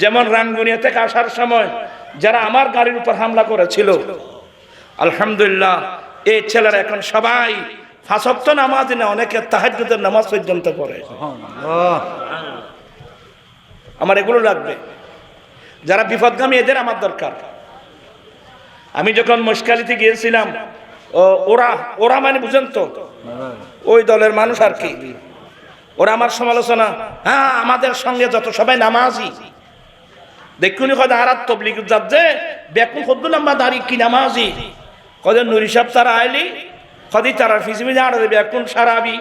যেমন রাঙ্গুনিয়া থেকে আসার সময় যারা আমার গাড়ির উপর হামলা করেছিল। আলহামদুলিল্লাহ এই ছেলেরা এখন সবাই ফাঁসক্ত নামাজ না অনেকে তাহাজ্জুদের নামাজ পর্যন্ত পড়ে। আমার এগুলো লাগবে। যারা বিপদগামী এদের আমার দরকার। আমি যখন মুশকালিতে গিয়েছিলাম ওরা ওরা মানে বুঝেন তো ওই দলের মানুষ আর কি। ওরা আমার সমালোচনা হ্যাঁ আমাদের সঙ্গে যত সবাই নামাজি দেখুনি কদ আরাত তবলিগ যাচ্ছে বেকুন খদ্দুল আম্মা দাঁড়ি কি নামাজি? কদের নুরি সাহেব তারা আইলি কদি তারা ফিসিমি জানা দেবে এখন সারাবি,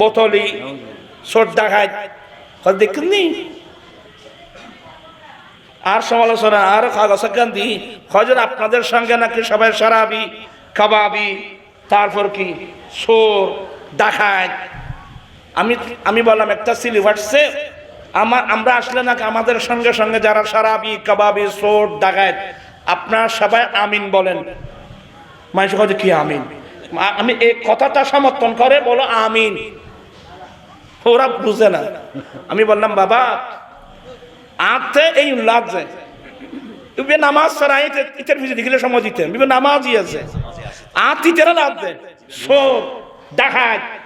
বোতলি সোডা খায় কদ দেখুননি আর সমালোচনা, আর কাগজ কান্দি হজর আপনাদের সঙ্গে নাকি সবাই সারাবি, কাবাবি, তারপর কি? সোর দেখায়। আমি আমি বললাম একটা সিলি হোয়াটসঅ্যাপ আমার আমরা আসলে নাকি আমাদের সঙ্গে সঙ্গে যারা সারাবি কাবাবি সোর ডাকায় আপনার সবাই আমিন বলেন। মানুষ কথা কি আমিন? আমি এই কথাটা সমর্থন করে বলো আমিন। ওরা বুঝে না। আমি বললাম, বাবা, আতে এই লাভ যায় নামাজ ছাড়া ইতের পিছিয়ে দেখিলে সময় দিতেন নামাজই আছে। আত ইতেরা লাভ দেয়।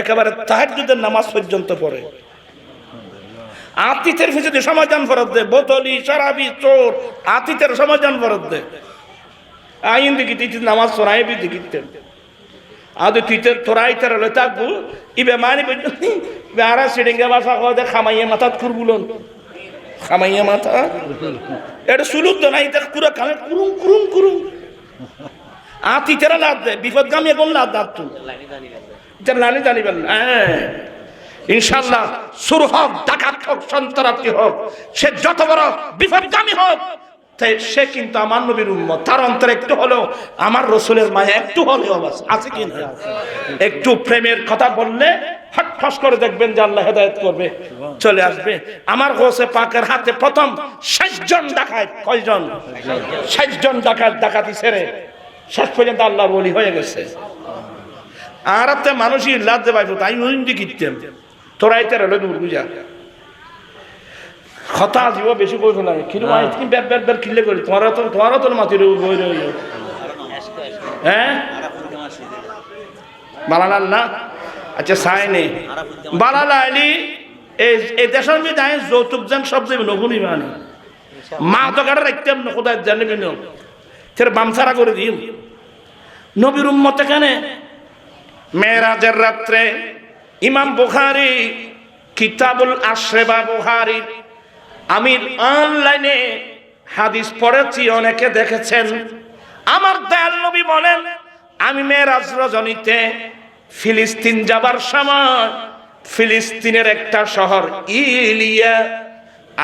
একেবারে তাহাজুদের নামাজ পর্যন্ত পড়ে। আতিথের পিছনে সমাধান ফরত দে বোতলি, শরাবি, চোর, আতিথের সমাধান ফরত দে আইন দিকে তিথি নামাজ পড়াই বি দিকিতেন আদু তিতে তোরাই তার লই থাকব ইবে মানি বেহারা সিডিঙ্গে বাসা কদে খামাইয়ে মাথাত কুরবুলন খামাইয়ে মাথা। এটা সুলুক তো নাই এটা পুরো কামে কুরুম কুরুম কুরুম আতি তেরা লাভ দে বিপদগামী এখন লাভ দাঁত তুই লানি জানিবেন হ্যাঁ। ইনশাল্লাহ সুর হোক, ডাকাত হোক সন্তরাপ্তি হোক, সে যত বড় বিপদগামী হোক সে কিন্তু আমার নবীর উম্মত। তার অন্তরে একটু হলেও, আমার রসুলের মায়া একটু হলেও আছে। কি না? একটু প্রেমের কথা বললে হট ফস করে দেখবেন যে আল্লাহ হেদায়ত করবে, চলে আসবে। আমার গোসে পাকের হাতে প্রথম ষাটজন ডাকায় কয়জন? ষাটজন ডাকাত, ডাকাতি ছেড়ে শেষ পর্যন্ত আল্লাহর বলি হয়ে গেছে। আর আপনি মানুষই লাদতে পাইব তাই ওইন্দি কিনতেন তেরে লই দূর বুঝা। কথা জীব বেশি কইছো না। কিন্তু তুমি ব্যাট ব্যাট ব্যাট কিনলে করি? তোমারও তো তোমারও তো মাতি রই বই রই হ্যাঁ? বালালাল না? আচ্ছা সাইনে বালালা আইলি এই দেশের মধ্যে আইন যৌতুক যান সব যাবে নগুনি মানে মা তো কাটা রাখতে না কোথায় জানবি না বামসারা করে দিন নবীর উম্মত এখানে মেয়েরাজের রাত্রে ইমাম বুখারি, কিতাবুল আশরেবা বুখারি আমি অনলাইনে হাদিস পড়েছি, অনেকে দেখেছেন। আমার দয়াল নবী বলেন, আমি মেয়েরাজ রজনীতে ফিলিস্তিন যাবার সময় ফিলিস্তিনের একটা শহর ইলিয়া,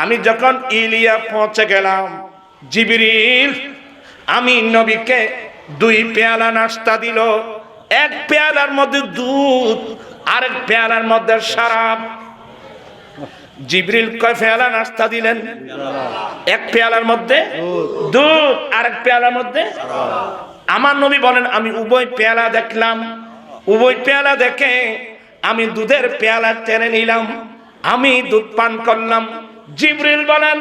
আমি যখন ইলিয়া পৌঁছে গেলাম, জিবিরিল, আমি নবীকে দুই পেয়ালা নাস্তা দিল। এক পেয়ালার মধ্যে দুধ, আরেক পেয়ালার মধ্যে সারাপ জিবরিল কয়, পেয়ালা নাস্তা দিলেন? এক পেয়ালার মধ্যে দুধ, আরেক পেয়ালার মধ্যে আমার নবী বলেন, আমি উভয় পেয়ালা দেখলাম, উভয় পেয়ালা দেখে আমি দুধের পেয়ালা টেনে নিলাম, আমি দুধ পান করলাম। জিবরিল বলেন,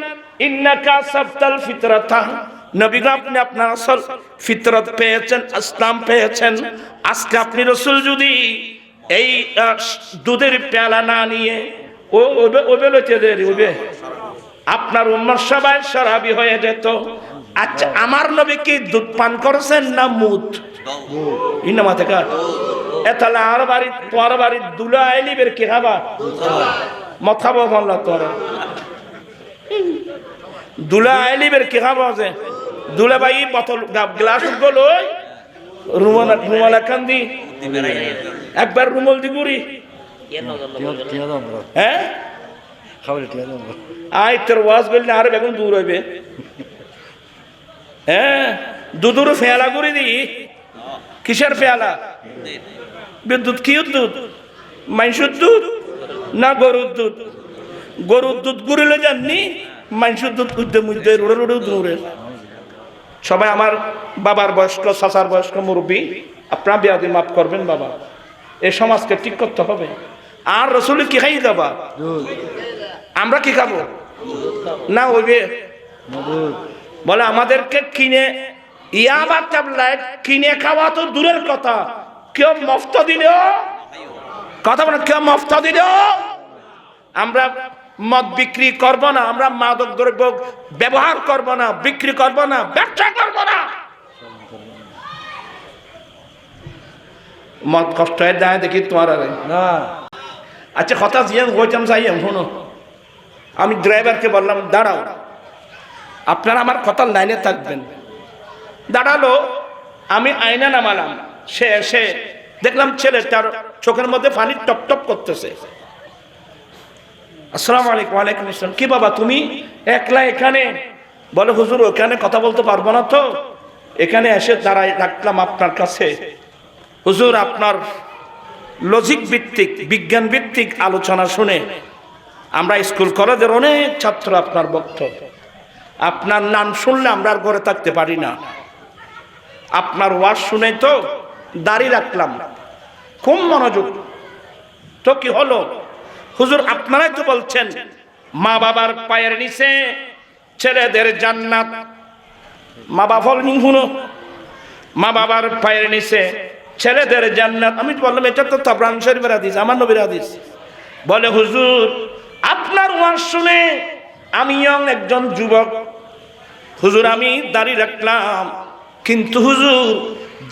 ইন্নাকা সাফতাল ফিতরাতা। নবী গো, আপনি আপনার আসল ফিতরত পেয়েছেন ইসলাম পেয়েছেন। আজকে আপনি রসুল যদি এই দুধের পেয়ালা না নিয়ে ও ওবে ওবে লইতে দেরি ওবে আপনার উম্মার সবাই সারাবি হয়ে যেত। আচ্ছা আমার নবী কি দুধ পান করেছেন না মুদ? ইনামা থেকে এ তাহলে আর বাড়ি তোর বাড়ি দুলা আইলি বের কি খাবা মত খাব বললা তোর। দুলা আইলি বের কি খাব যে? দুলা ভাই বোতল গ্লাস গল রুমাল রুমাল এখান একবার রুমাল দি গুড়ি। হ্যাঁ? আয়, তোর ওয়াজ বললে আর বেগুন দূর হইবে। হ্যাঁ? দুধুর ফেয়ালা করে দি। কিসের ফেয়ালা? বিদ্যুৎ কি দুধ? মাইসুর দুধ? না গরুর দুধ? গরুর দুধ গুড়িলে যাননি মাইসুর দুধ উদ্যে মুদ্যে রুড়ে রুড়ে দূরে। সবাই আমার বাবার বয়স্ক, চাচার বয়স্ক মুরব্বী, আপনার বিয়াদি মাফ করবেন বাবা। এই সমাজকে ঠিক করতে হবে। আর রসুল কি খাই যাবা আমরা কি খাব? না, ওই বলে, আমাদেরকে কিনে ইয়াবা ট্যাবলেট কিনে খাওয়া তো দূরের কথা। কেউ মফত দিল কথা বলে কেউ মফত দিল আমরা মদ বিক্রি করব না আমরা মাদক দ্রব্য ব্যবহার করব না বিক্রি করব না ব্যবসা করব না। মদ কষ্ট হয়ে যায় দেখি তোমার আরে। না। আচ্ছা কথা জিয়াম হইতাম চাই শোনো। আমি ড্রাইভারকে বললাম দাঁড়াও। আপনারা আমার কথার লাইনে থাকবেন। দাঁড়াল আমি আয়না নামালাম। সে এসে দেখলাম ছেলে তার চোখের মধ্যে পানি টপ টপ করতেছে। আসসালামু আলাইকুম, ওয়ালাইকুম আসসালাম। কি বাবা তুমি? একলা এখানে? বলে, হুজুর, ওখানে কথা বলতে পারব না তো? এখানে এসে দাঁড়াই রাখলাম আপনার কাছে। হুজুর, আপনার লজিক ভিত্তিক, বিজ্ঞান ভিত্তিক আলোচনা শুনে আমরা স্কুল কলেজের অনেক ছাত্র আপনার বক্তব্য আপনার নাম শুনলে আমরা আর ঘরে থাকতে পারি না। আপনার ওয়াজ শুনে তো দাঁড়িয়ে রাখলাম। খুব মনোযোগ। তো কি হলো? হুজুর আপনারাই তো বলছেন, মা বাবার পায়ের নিচে ছেলেদের জান্নাত। মা বাবা শুনো মা বাবার পায়ের নিচে ছেলেদের জান্নাত। আমি বললাম, এটা তো তবরান শরীফের হাদিস, আমার নবীর হাদিস। বলে, হুজুর, আপনার ওয়াজ শুনে আমিও একজন যুবক। হুজুর, আমি দাঁড়িয়ে রাখলাম, কিন্তু হুজুর,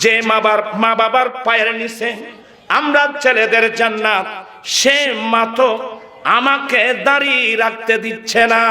যে মা বাবার মা বাবার পায়ের নিচে আমরা ছেলেদের জান্নাত সে মা আমাকে দাঁড়িয়ে রাখতে দিচ্ছে না।